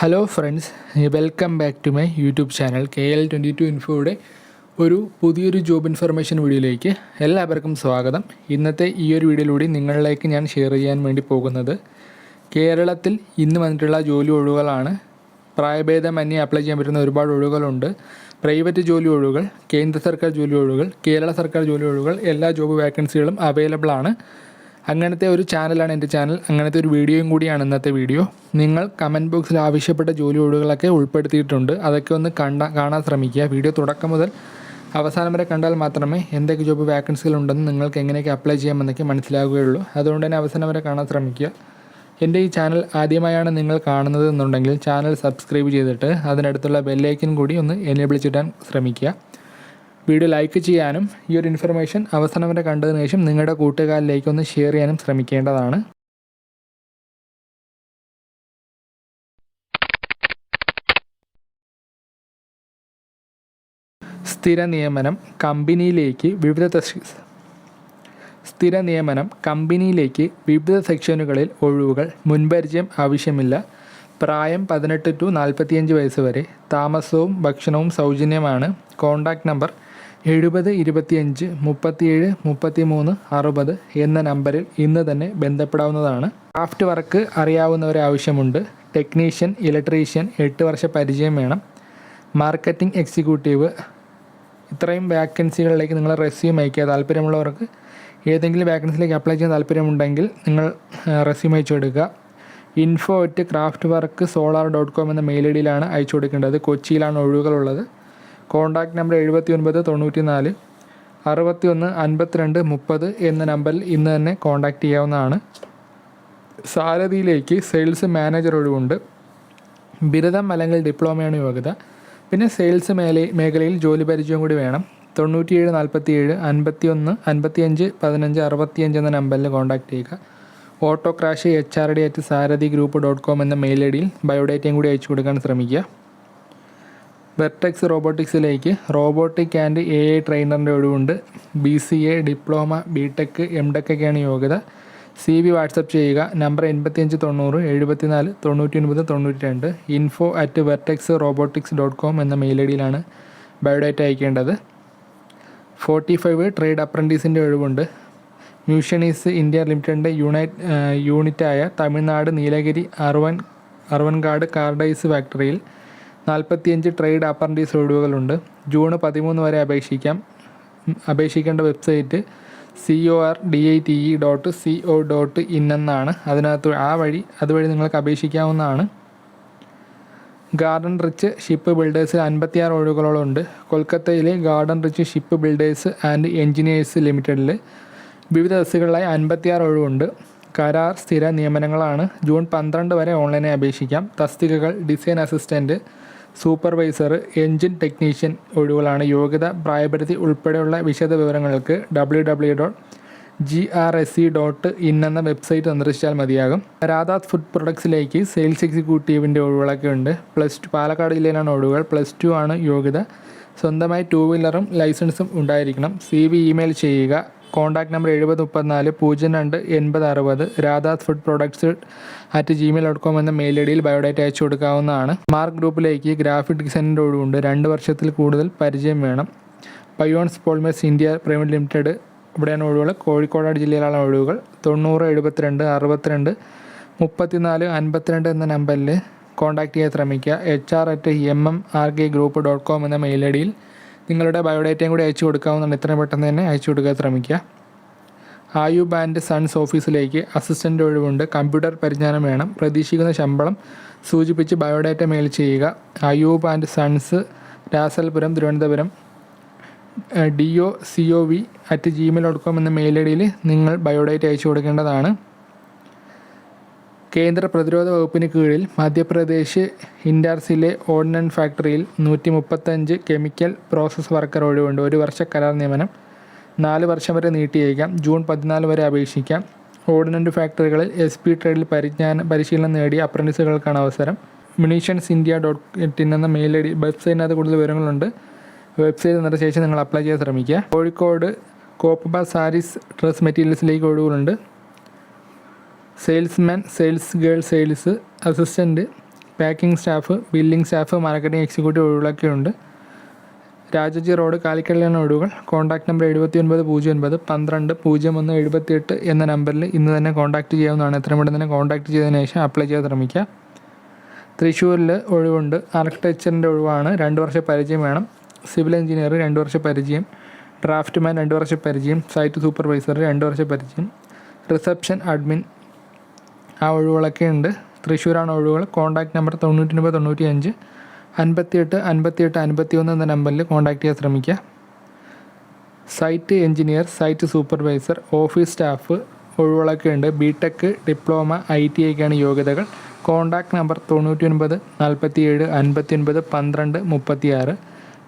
Hello friends welcome back to my YouTube channel K L twenty two ഇൻഫോയുടെ ഒരു പുതിയൊരു job information വീഡിയോയിലേക്ക് എല്ലാവർക്കും സ്വാഗതം. ഇന്നത്തെ ഈ ഒരു വീഡിയോയിലൂടെ നിങ്ങളിലേക്ക് ഞാൻ ഷെയർ ചെയ്യാൻ വേണ്ടി പോകുന്നത് കേരളത്തിൽ ഇന്ന് വന്നിട്ടുള്ള ജോലി ഒഴിവുകളാണ്. പ്രായഭേദമന്യേ അപ്ലൈ ചെയ്യാൻ പറ്റുന്ന ഒരുപാട് ഒഴിവുകളുണ്ട്. പ്രൈവറ്റ് ജോലി ഒഴിവുകൾ കേന്ദ്ര സർക്കാർ ജോലി ഒഴിവുകൾ കേരള സർക്കാർ ജോലി ഒഴിവുകൾ എല്ലാ ജോബ് വേക്കൻസികളും അവൈലബിൾ ആണ്. അങ്ങനത്തെ ഒരു ചാനലാണ് എന്റെ ചാനൽ. അങ്ങനത്തെ ഒരു വീഡിയോയും കൂടിയാണ് ഇന്നത്തെ വീഡിയോ. നിങ്ങൾ കമന്റ് ബോക്സിൽ ആവശ്യപ്പെട്ട ജോലി ഒഴിവുകളൊക്കെ ഉൾപ്പെടുത്തിയിട്ടുണ്ട്. അതൊക്കെ ഒന്ന് കണ്ട കാണാൻ ശ്രമിക്കുക. വീഡിയോ തുടക്കം മുതൽ അവസാനം വരെ കണ്ടാൽ മാത്രമേ എന്തൊക്കെ ജോബ് വാക്കൻസികൾ ഉണ്ടെന്ന് നിങ്ങൾക്ക് എങ്ങനെയൊക്കെ അപ്ലൈ ചെയ്യാമെന്നൊക്കെ മനസ്സിലാവുകയുള്ളൂ. അതുകൊണ്ട് തന്നെ അവസാനം വരെ കാണാൻ ശ്രമിക്കുക. എന്റെ ഈ ചാനൽ ആദ്യമായാണ് നിങ്ങൾ കാണുന്നത് എന്നുണ്ടെങ്കിൽ ചാനൽ സബ്സ്ക്രൈബ് ചെയ്തിട്ട് അതിനടുത്തുള്ള ബെല്ലൈക്കൻ കൂടി ഒന്ന് എനേബിൾ ചെയ്യാൻ ശ്രമിക്കുക. വീഡിയോ ലൈക്ക് ചെയ്യാനും ഈ ഒരു ഇൻഫർമേഷൻ അവസാനം വരെ കണ്ടതിന് ശേഷം നിങ്ങളുടെ കൂട്ടുകാരിലേക്ക് ഒന്ന് ഷെയർ ചെയ്യാനും ശ്രമിക്കേണ്ടതാണ്. സ്ഥിര നിയമനം കമ്പനിയിലേക്ക് വിവിധ സ്ഥിര നിയമനം കമ്പനിയിലേക്ക് വിവിധ സെക്ഷനുകളിൽ ഒഴിവുകൾ മുൻപരിചയം ആവശ്യമില്ല. പ്രായം പതിനെട്ട് ടു നാൽപ്പത്തിയഞ്ച് വയസ്സ് വരെ താമസവും ഭക്ഷണവും സൗജന്യമാണ്. കോൺടാക്റ്റ് നമ്പർ എഴുപത് ഇരുപത്തിയഞ്ച് മുപ്പത്തിയേഴ് മുപ്പത്തിമൂന്ന് അറുപത് എന്ന നമ്പറിൽ ഇന്ന് തന്നെ ബന്ധപ്പെടാവുന്നതാണ്. ക്രാഫ്റ്റ് വർക്ക് അറിയാവുന്നവരെ ആവശ്യമുണ്ട്. ടെക്നീഷ്യൻ ഇലക്ട്രീഷ്യൻ എട്ട് വർഷ പരിചയം വേണം. Marketing executive. ഇത്രയും വാക്കൻസികളിലേക്ക് നിങ്ങൾ റെസ്യൂം അയക്കുക. താല്പര്യമുള്ളവർക്ക് ഏതെങ്കിലും വാക്കൻസിയിലേക്ക് അപ്ലൈ ചെയ്യാൻ താല്പര്യമുണ്ടെങ്കിൽ നിങ്ങൾ റെസ്യൂം അയച്ചു കൊടുക്കുക. Info at craft work solar dot com എന്ന മെയിൽ ഐ ഡിയിലാണ് അയച്ചു കൊടുക്കേണ്ടത്. കൊച്ചിയിലാണ് ഒഴിവുകളുള്ളത്. കോൺടാക്ട് നമ്പർ എഴുപത്തി ഒൻപത് തൊണ്ണൂറ്റി നാല് അറുപത്തി ഒന്ന് അൻപത്തിരണ്ട് മുപ്പത് എന്ന നമ്പറിൽ ഇന്ന് തന്നെ കോൺടാക്റ്റ് ചെയ്യാവുന്നതാണ്. സാരഥിയിലേക്ക് സെയിൽസ് മാനേജർ ഒഴിവുണ്ട്. ബിരുദം അല്ലെങ്കിൽ ഡിപ്ലോമയാണ് യോഗ്യത. പിന്നെ സെയിൽസ് മേല മേഖലയിൽ ജോലി പരിചയം കൂടി വേണം. തൊണ്ണൂറ്റിയേഴ് നാൽപ്പത്തിയേഴ് അൻപത്തി ഒന്ന് അൻപത്തിയഞ്ച് പതിനഞ്ച് അറുപത്തിയഞ്ച് എന്ന നമ്പറിൽ കോൺടാക്റ്റ് ചെയ്യുക. Auto crash H R D at Sarathi group dot com എന്ന മെയിൽ ഐ ഡിയിൽ ബയോഡേറ്റയും കൂടി അയച്ചു കൊടുക്കാൻ ശ്രമിക്കുക. വെർട്ടെക്സ് റോബോട്ടിക്സിലേക്ക് റോബോട്ടിക് ആൻഡ് എ ഐ ട്രെയിനറിന്റെ ഒഴിവുണ്ട്. B C A diploma B tech M ടെക്കൊക്കെയാണ് യോഗ്യത. സി ബി വാട്സപ്പ് ചെയ്യുക. നമ്പർ എൺപത്തിയഞ്ച് തൊണ്ണൂറ് എഴുപത്തിനാല് തൊണ്ണൂറ്റി ഒൻപത് തൊണ്ണൂറ്റി രണ്ട് info at vertex robotics dot com എന്ന മെയിൽ ഐ ഡിയിലാണ് ബയോഡേറ്റ അയക്കേണ്ടത്. ഫോർട്ടി ഫൈവ് ട്രേഡ് അപ്രന്റീസിന്റെ ഒഴിവുണ്ട്. മ്യൂഷണീസ് ഇന്ത്യ ലിമിറ്റഡിന്റെ യൂണൈറ്റ് യൂണിറ്റായ തമിഴ്നാട് നീലഗിരി അറുവൻ അറുവൻകാട് കാർഡൈസ് ഫാക്ടറിയിൽ നാൽപ്പത്തിയഞ്ച് ട്രേഡ് അപ്രന്റീസ് ഒഴിവുകളുണ്ട്. ജൂൺ പതിമൂന്ന് വരെ അപേക്ഷിക്കാം. അപേക്ഷിക്കേണ്ട website C O R D I T E dot C O dot in എന്നാണ്. അതിനകത്ത് ആ വഴി അതുവഴി നിങ്ങൾക്ക് അപേക്ഷിക്കാവുന്നതാണ്. ഗാർഡൻ റിച്ച് ഷിപ്പ് ബിൽഡേഴ്സ് അൻപത്തിയാറ് ഒഴിവുകളോളം ഉണ്ട്. കൊൽക്കത്തയിലെ garden reach ship builders and engineers ലിമിറ്റഡിൽ വിവിധ ബസ്സുകളിലായി അൻപത്തിയാറ് ഒഴിവുണ്ട്. കരാർ സ്ഥിര നിയമനങ്ങളാണ്. ജൂൺ പന്ത്രണ്ട് വരെ ഓൺലൈനായി അപേക്ഷിക്കാം. തസ്തികകൾ design assistant supervisor engine technician ഒഴിവുകളാണ് യോഗ്യത പ്രായപരിധി ഉൾപ്പെടെയുള്ള വിശദ വിവരങ്ങൾക്ക് W W dot G R S C dot in എന്ന വെബ്സൈറ്റ് സന്ദർശിച്ചാൽ മതിയാകും. രാധാത് ഫുഡ് പ്രൊഡക്ട്സിലേക്ക് സെയിൽസ് എക്സിക്യൂട്ടീവിന്റെ ഒഴിവുകളൊക്കെ ഉണ്ട്. പ്ലസ് ടു പാലക്കാട് ജില്ലയിലാണ് ഒഴിവുകൾ. പ്ലസ് ടു ആണ് യോഗ്യത. സ്വന്തമായി ടൂ വീലറും ലൈസൻസും ഉണ്ടായിരിക്കണം. സി വി ഇമെയിൽ ചെയ്യുക. കോൺടാക്ട് നമ്പർ എഴുപത് മുപ്പത്തിനാല് പൂജ്യം രണ്ട് എൺപത് അറുപത് Radha's food products at Gmail dot com എന്ന മെയിൽ ഐഡിയിൽ ഡിയിൽ ബയോഡേറ്റ അയച്ചു കൊടുക്കാവുന്നതാണ്. മാർക്ക് ഗ്രൂപ്പിലേക്ക് ഗ്രാഫിക് ഡിസൈനിന്റെ രണ്ട് വർഷത്തിൽ കൂടുതൽ പരിചയം വേണം. പയോൺസ് പോൾമേഴ്സ് ഇന്ത്യ പ്രൈവറ്റ് ലിമിറ്റഡ് ഇവിടെയാണ് ഒഴിവുകൾ. കോഴിക്കോട് ജില്ലയിലാണ് ഒഴിവുകൾ. തൊണ്ണൂറ് എഴുപത്തിരണ്ട് അറുപത്തിരണ്ട് മുപ്പത്തിനാല് അൻപത്തിരണ്ട് എന്ന നമ്പറിൽ കോൺടാക്ട് ചെയ്യാൻ ശ്രമിക്കുക. H R at M M R K group dot com എന്ന മെയിൽ ഐഡിയിൽ ഡിയിൽ നിങ്ങളുടെ ബയോഡേറ്റയും കൂടി അയച്ചു കൊടുക്കാവുന്നതാണ്. എത്രയും പെട്ടെന്ന് തന്നെ അയച്ചു കൊടുക്കാൻ ശ്രമിക്കുക. ആയു ബാൻഡ് സൺസ് ഓഫീസിലേക്ക് അസിസ്റ്റന്റ് ഒഴിവുണ്ട്. കമ്പ്യൂട്ടർ പരിജ്ഞാനം വേണം. പ്രതീക്ഷിക്കുന്ന ശമ്പളം സൂചിപ്പിച്ച് ബയോഡാറ്റ മെയിൽ ചെയ്യുക. Ayub and sons Rasalpuram Thiruvananthapuram. D O C O V at Gmail dot com എന്ന മെയിൽ ഐ ഡിയിൽ നിങ്ങൾ ബയോഡേറ്റ അയച്ചു കൊടുക്കേണ്ടതാണ്. കേന്ദ്ര പ്രതിരോധ വകുപ്പിന് കീഴിൽ മധ്യപ്രദേശ് ഇൻഡാർസിലെ ഓർഡിനൻ ഫാക്ടറിയിൽ നൂറ്റി മുപ്പത്തഞ്ച് കെമിക്കൽ പ്രോസസ് വർക്കർ ഒഴിവുണ്ട്. ഒരു വർഷ കരാർ നിയമനം നാല് വർഷം വരെ നീട്ടിയേക്കാം. ജൂൺ പതിനാല് വരെ അപേക്ഷിക്കാം. ഓർഡിനന്റ് ഫാക്ടറികളിൽ എസ് പി ട്രേഡിൽ പരിജ്ഞാന പരിശീലനം നേടിയ അപ്രന്റീസുകൾക്കാണ് അവസരം. മിനീഷ്യൻസ് ഇന്ത്യ ഡോട്ട് ഇൻ എന്ന മെയിൽ ഐ ഡി വെബ്സൈറ്റിനകത്ത് കൂടുതൽ വിവരങ്ങളുണ്ട്. വെബ്സൈറ്റ് നിന്നിട്ട് ശേഷം നിങ്ങൾ അപ്ലൈ ചെയ്യാൻ ശ്രമിക്കുക. കോഴിക്കോട് കോപ്പബ സാരീസ് ഡ്രസ് മെറ്റീരിയൽസിലേക്ക് ഒഴിവുകളുണ്ട്. Salesman sales girl sales assistant packing staff billing staff marketing executive ഒഴിവാക്കിയുണ്ട് Rajaji road കാലിക്കല്യാണ ഒഴിവുകൾ കോൺടാക്ട് നമ്പർ എഴുപത്തി ഒൻപത് പൂജ്യം ഒൻപത് പന്ത്രണ്ട് പൂജ്യം ഒന്ന് എഴുപത്തിയെട്ട് എന്ന നമ്പറിൽ ഇന്ന് തന്നെ കോൺടാക്ട് ചെയ്യാവുന്നതാണ്. എത്രയും പെട്ടെന്ന് തന്നെ കോൺടാക്ട് ചെയ്തതിന് ശേഷം അപ്ലൈ ചെയ്യാൻ ശ്രമിക്കുക തൃശ്ശൂരിൽ ഒഴിവുണ്ട്. ആർക്കിടെക്ചറിന്റെ ഒഴിവാണ്. രണ്ട് വർഷം പരിചയം വേണം. സിവിൽ എഞ്ചിനീയർ രണ്ട് വർഷ പരിചയം. ഡ്രാഫ്റ്റ്മാൻ രണ്ട് വർഷം പരിചയം. സൈറ്റ് സൂപ്പർവൈസർ രണ്ട് വർഷം പരിചയം. റിസപ്ഷൻ അഡ്മിൻ ആ ഒഴിവുകളൊക്കെ ഉണ്ട്. തൃശ്ശൂരാണ് ഒഴിവുകൾ. കോൺടാക്ട് നമ്പർ തൊണ്ണൂറ്റി ഒൻപത് തൊണ്ണൂറ്റി അഞ്ച്. അൻപത്തിയെട്ട് അൻപത്തിയെട്ട് അൻപത്തി ഒന്ന് എന്ന നമ്പറിൽ കോൺടാക്ട് ചെയ്യാൻ ശ്രമിക്കുക. Site engineer site supervisor office staff ഒഴിവുകളൊക്കെ ഉണ്ട്. B tech diploma I T ഐക്കാണ് യോഗ്യതകൾ. കോൺടാക്ട് നമ്പർ തൊണ്ണൂറ്റി ഒൻപത് നാൽപ്പത്തി ഏഴ് അൻപത്തി ഒൻപത് പന്ത്രണ്ട് മുപ്പത്തി ആറ്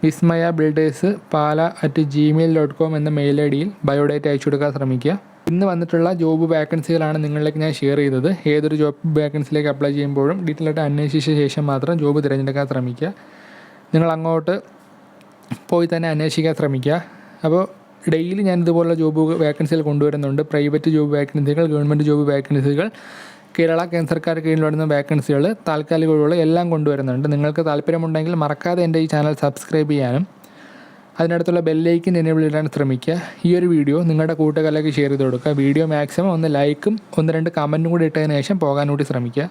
Vismaya builders Pala at Gmail dot com എന്ന മെയിൽ ഐ ഡിയിൽ ബയോഡേറ്റ അയച്ചു കൊടുക്കാൻ ശ്രമിക്കുക. ഇന്ന് വന്നിട്ടുള്ള ജോബ് വാക്കൻസികളാണ് നിങ്ങളിലേക്ക് ഞാൻ ഷെയർ ചെയ്തത്. ഏതൊരു ജോബ് വാക്കൻസിയിലേക്ക് അപ്ലൈ ചെയ്യുമ്പോഴും ഡീറ്റെയിൽ ആയിട്ട് അന്വേഷിച്ച ശേഷം മാത്രം ജോബ് തിരഞ്ഞെടുക്കാൻ ശ്രമിക്കുക. നിങ്ങൾ അങ്ങോട്ട് പോയി തന്നെ അന്വേഷിക്കാൻ ശ്രമിക്കുക. അപ്പോൾ ഡെയിലി ഞാൻ ഇതുപോലുള്ള ജോബ് വാക്കൻസികൾ കൊണ്ടുവരുന്നുണ്ട്. പ്രൈവറ്റ് ജോബ് വാക്കൻസികൾ ഗവൺമെന്റ് ജോബ് വാക്കൻസികൾ കേരള കേന്ദ്ര സർക്കാർ കീഴിൽ വരുന്ന വാക്കൻസികൾ താൽക്കാലിക എല്ലാം കൊണ്ടുവരുന്നുണ്ട്. നിങ്ങൾക്ക് താല്പര്യമുണ്ടെങ്കിൽ മറക്കാതെ എന്റെ ഈ ചാനൽ സബ്സ്ക്രൈബ് ചെയ്യാനും അതിനടുത്തുള്ള ബെല്ലൈക്കൻ എനേബിൾ ഇടാൻ ശ്രമിക്കുക. ഈ ഒരു വീഡിയോ നിങ്ങളുടെ കൂട്ടുകാരിലേക്ക് ഷെയർ ചെയ്ത് കൊടുക്കുക. വീഡിയോ മാക്സിമം ഒന്ന് ലൈക്കും ഒന്ന് രണ്ട് കമന്റും കൂടി ഇട്ടതിന് ശേഷം പോകാൻ കൂടി ശ്രമിക്കുക.